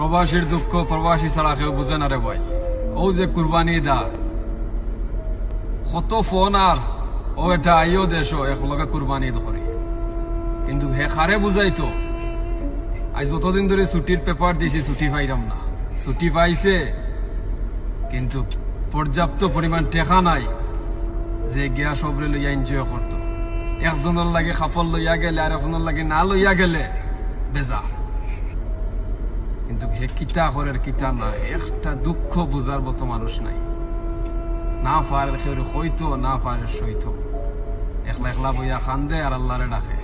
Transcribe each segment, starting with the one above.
প্রবাসীর দুঃখ প্রবাসী ছাড়া কেউ বুঝে না রে ভাই। ও যে কুরবানি দা। কত ফোন আর। ও এটা আইও দেশ একলগে কুরবানি ধরে। কিন্তু হে খারে বুঝাইতো আজ যতদিন ধরে ছুটির পেপার দিয়েছি ছুটি পাইলাম না। ছুটি পাইছে, কিন্তু পর্যাপ্ত পরিমাণ টেকা নাই যে গিয়া সবরে লইয়া এনজয় করতো একজনের লাগে খাফল লইয়া গেলে আর একজনের লাগে না লইয়া গেলে বেজা কিন্তু হে কিতা করের কিতা না একটা দুঃখ বুঝার মতো মানুষ নাই। না পারে কেউ হইতো, না পারে সইতো। একলা একলা বইয়া খান্দে আর আল্লাহরে ডাকে।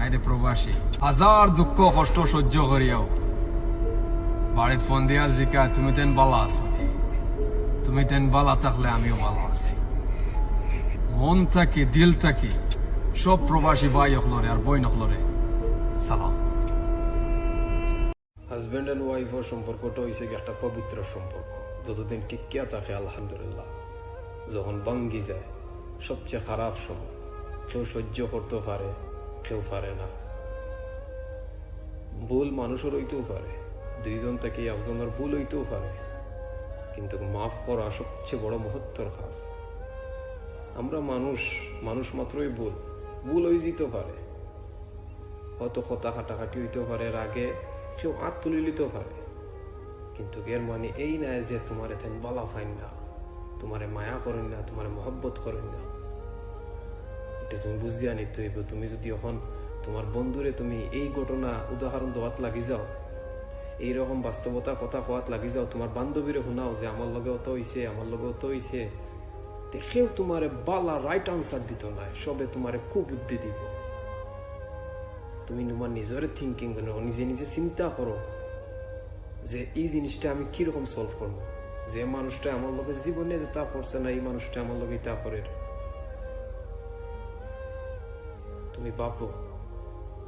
আইরে প্রবাসী, হাজার দুঃখ কষ্ট সহ্য করিয়াও। বাড়িত ফোন দিয়া জিকা, তুমি তেন বালা আছো তুমি তেন বালা থাকলে আমিও ভালো আছি। মন থাকি, দিল থাকি, সব প্রবাসী ভাই হলরে আর বই নখলরে সালাম। হাজব্যান্ড এন্ড ওয়াইফের সম্পর্কটা হয়েছে একটা পবিত্র সম্পর্ক। যতদিন টিকিয়া থাকে, আলহামদুলিল্লাহ। যখন ভাঙ্গি যায়, সবচেয়ে খারাপ সময়, কেউ সহ্য করতে পারে, কেউ পারে না। ভুল মানুষের হইতেও পারে, দুইজন থেকে একজনের ভুল হইতেও পারে। কিন্তু মাফ করা সবচেয়ে বড় মহত্তর কাজ। আমরা মানুষ মানুষ মাত্রই ভুল। ভুল হয়ে যেতে পারে। হয়তো কথা হাঁটাহাঁটি হইতে পারে এর আগে কেউ হাত তুলে কিন্তু এর মানে এই নাই যে তোমার এতেন বলা ফাইন না, তোমারে মায়া করেন না, তোমার মহব্বত করেন না। এটা তুমি বুঝিয়া নিতে হইব। তুমি যদি এখন তোমার বন্ধুরে তুমি এই ঘটনা উদাহরণ দেওয়াত লাগি যাও, এইরকম বাস্তবতা কথা কোয়াত লাগি যাও, তোমার বান্ধবীরে শুনাও যে আমার লগে অত হইছে, আমার লগে অত হইছে, দেখেও তোমারে বালা রাইট আনসার দিত না, সবে তোমারে কুবুদ্ধি দিব। তুমি তোমার নিজের থিঙ্কিং করো, নিজে নিজে চিন্তা করো যে এই জিনিসটা আমি কীরকম সলভ করব? যে মানুষটা আমার লগে জীবনে যে তা করছে না, এই মানুষটা আমার লগে তা করে। তুমি ভাবো,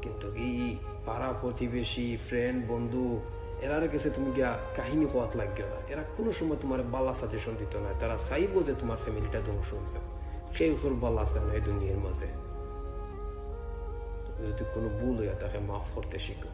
কিন্তু এই পাড়া প্রতিবেশী ফ্রেন্ড বন্ধু, এরার কাছে তুমি গিয়া কাহিনী হওয়াত লাগবে না। এরা কোনো সময় তোমার বালা সাজেশন দিত না তারা চাইব যে তোমার ফ্যামিলিটা ধ্বংস হয়ে যাবে সেই বালা আছে না এই দুনিয়ার মাঝে। তুমি যদি কোনো ভুল হইয়া তাকে মাফ করতে শিখো